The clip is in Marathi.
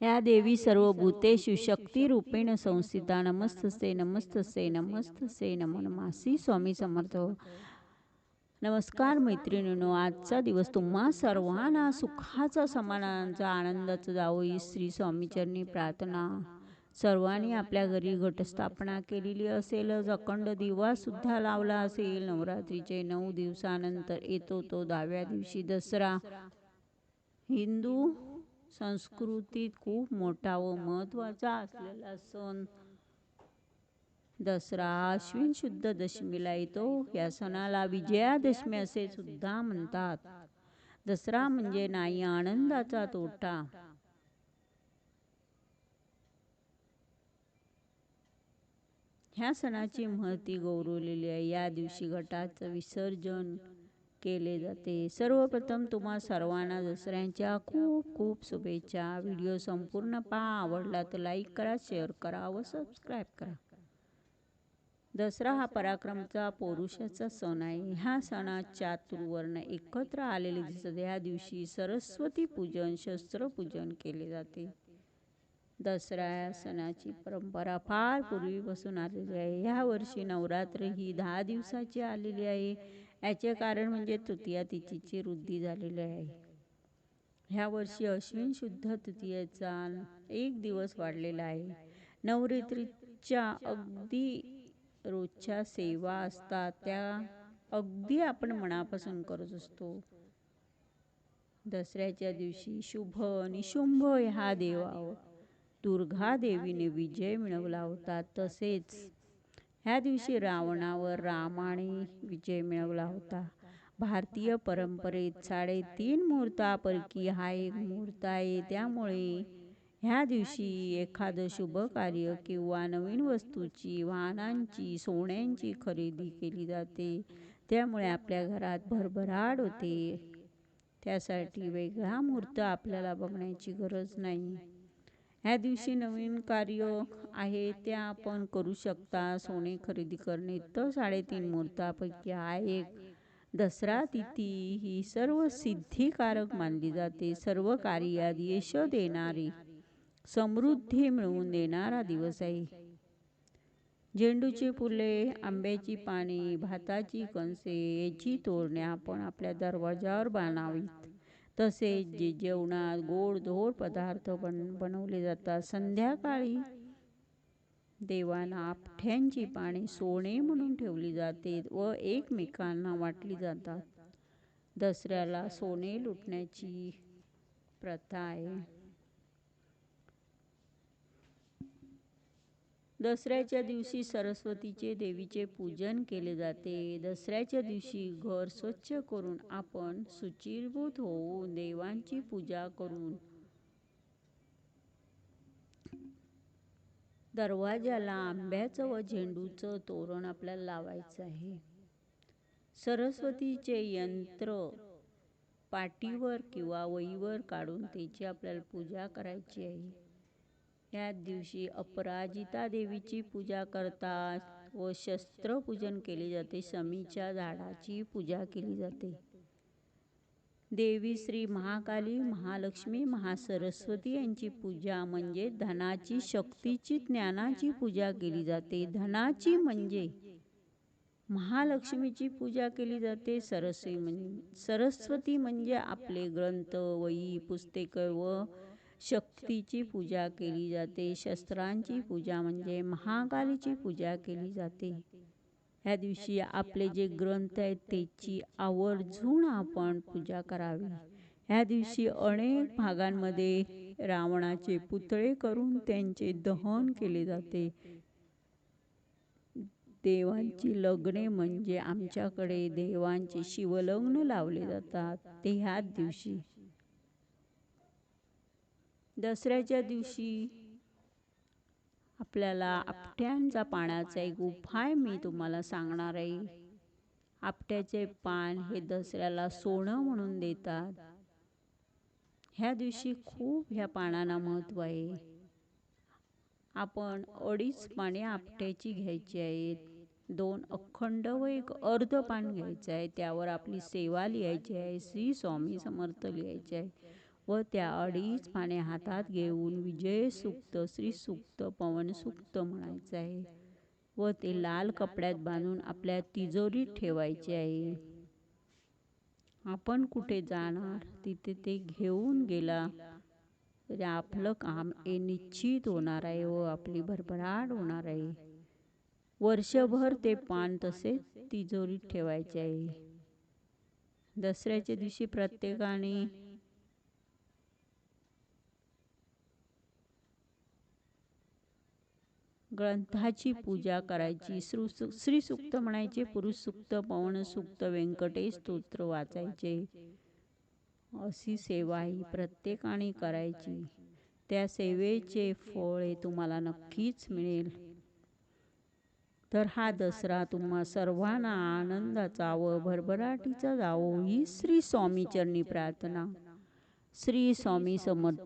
या देवी सर्व भूतेषु शक्तिरूपेण संस्थिता नमस्तसे नमस्तसे नमस्तसे नमो नमासी स्वामी समर्थ। नमस्कार मैत्रिणींनो आजचा दिवस तुम्हा सर्वांना सुखाचा समानांचा आनंदाचा जावो ही श्री स्वामीचरणी प्रार्थना। सर्वांनी आपल्या घरी घटस्थापना केलेली असेलच अखंड दिवासुद्धा लावला असेल नवरात्रीचे नऊ दिवसानंतर येतो तो दहाव्या दिवशी दसरा। हिंदू संस्कृतीत खूप मोठा व महत्त्वाचा असलेला सण दसरा अश्विन शुद्ध दशमीला येतो. या सणाला विजयादशमी असे सुद्धा म्हणतात. दसरा म्हणजे नाही आनंदाचा तोटा. ह्या सणाची महती गौरवलेली आहे. या दिवशी घटाचं विसर्जन केले जाते. सर्वप्रथम तुम्हा सर्वांना दसऱ्यांच्या खूप खूप शुभेच्छा. व्हिडिओ संपूर्ण पहा. आवडला तर लाईक करा शेअर करा व सबस्क्राईब करा. दसरा हा पराक्रमचा पौरुषाचा सण आहे. ह्या सणात चातुर्वर्ण एकत्र आलेले दिसत. ह्या दिवशी सरस्वती पूजन शस्त्रपूजन केले जाते. दसरा या सणाची परंपरा फार पूर्वीपासून आलेली आहे. ह्या वर्षी नवरात्र ही दहा दिवसाची आलेली आहे. याचे कारण म्हणजे तृतीया तिथीची वृद्धी झालेली आहे. ह्या वर्षी अश्विन शुद्ध तृतीयेचा एक दिवस वाढलेला आहे. नवरात्रीच्या अगदी रोजच्या सेवा असतात त्या अगदी आपण मनापासून करत असतो. दसऱ्याच्या दिवशी शुभ आणि शुंभ ह्या देवावर दुर्गा देवीने विजय मिळवला होता तसेच ह्या दिवशी रावणावर रामाने विजय मिळवला होता. भारतीय परंपरेत साडेतीन मुहूर्तापैकी हा एक मुहूर्त आहे. त्यामुळे ह्या दिवशी एखादं शुभ कार्य किंवा नवीन वस्तूची वाहनांची सोन्यांची खरेदी केली जाते. त्यामुळे आपल्या घरात भरभराट होते. त्यासाठी वेगळा मुहूर्त आपल्याला बघण्याची गरज नाही. ह्या दिवशी नवीन कार्य आहे त्या आपण करू शकता. सोने खरेदी करणे तर साडेतीन मुहूर्तापैकी हा एक. दसरा तिथी ही सर्व सिद्धिकारक मानली जाते. सर्व कार्यात यश देणारी समृद्धी मिळवून देणारा दिवस आहे. झेंडूची फुले आंब्याची पाने भाताची कणसे याची तोरणे आपण आपल्या दरवाजावर बांधावीत. तसेच जे जेवणात गोड धोड पदार्थ बन बनवले जातात. संध्याकाळी देवांना आपठ्यांची पाने सोने म्हणून ठेवली जाते व एकमेकांना वाटली जातात. दसऱ्याला सोने लुटण्याची प्रथा आहे. दसऱ्याच्या दिवशी सरस्वतीचे देवीचे पूजन केले जाते. दसऱ्याच्या दिवशी घर स्वच्छ करून आपण सुचिरभूत होऊन देवांची पूजा करून दरवाजाला आंब्याचं व झेंडूचं तोरण आपल्याला लावायचं आहे. सरस्वतीचे यंत्र पाटीवर किंवा वहीवर काढून त्याची आपल्याला पूजा करायची आहे. या दिवशी अपराजिता देवीची पूजा करतात व शस्त्रपूजन केले जाते. शमीच्या झाडाची पूजा केली जाते. देवी श्री महाकाली महालक्ष्मी महासरस्वती यांची पूजा म्हणजे धनाची शक्तीची ज्ञानाची पूजा केली जाते. धनाची म्हणजे महालक्ष्मीची पूजा केली जाते. सरस्वती म्हणजे सरस्वती म्हणजे आपले ग्रंथ वही पुस्तके व शक्तीची पूजा केली जाते. शस्त्रांची पूजा म्हणजे महाकालीची पूजा केली जाते. ह्या दिवशी आपले जे ग्रंथ आहेत त्याची आवर्जून आपण पूजा करावी. ह्या दिवशी अनेक भागांमध्ये रावणाचे पुतळे करून त्यांचे दहन केले जाते. देवांची लग्ने म्हणजे आमच्याकडे देवांचे शिवलग्न लावले जातात. ते ह्याच दिवशी दसऱ्याच्या दिवशी आपल्याला आपट्यांचा पाण्याचा एक उपाय मी तुम्हाला सांगणार आहे. आपट्याचे पान हे दसऱ्याला सोनं म्हणून देतात. ह्या दिवशी खूप ह्या पानांना महत्त्व आहे. आपण अडीच पाने आपट्याची घ्यायची आहेत. दोन अखंड व एक अर्ध पान घ्यायचं आहे. त्यावर आपली सेवा लिहायची आहे. श्री स्वामी समर्थ लिहायचे आहे. व त्या अडीच पाने हातात घेऊन विजय सुक्त श्री सुक्त पवन सुक्त म्हणायचं आहे व ते लाल कपड्यात बांधून आपल्या तिजोरीत ठेवायचे आहे. आपण कुठे जाणार? तिथे ते घेऊन गेला. तरी आपलं काम हे निश्चित होणार आहे व आपली भरभराट होणार आहे. वर्षभर ते पान तसे तिजोरीत ठेवायचे आहे. दसऱ्याच्या दिवशी प्रत्येकाने ग्रंथाची पूजा करायची. श्री सुक्त म्हणायचे पुरुष सुक्त पवन सुक्त व्यंकटेश स्तोत्र वाचायचे. अशी सेवा ही प्रत्येकाने करायची. त्या सेवेचे फळ हे तुम्हाला नक्कीच मिळेल. तर हा दसरा तुम्हा सर्वांना आनंदाचा व भरभराटीचा जावो. ही श्री स्वामी चरणी प्रार्थना. श्री स्वामी समर्थ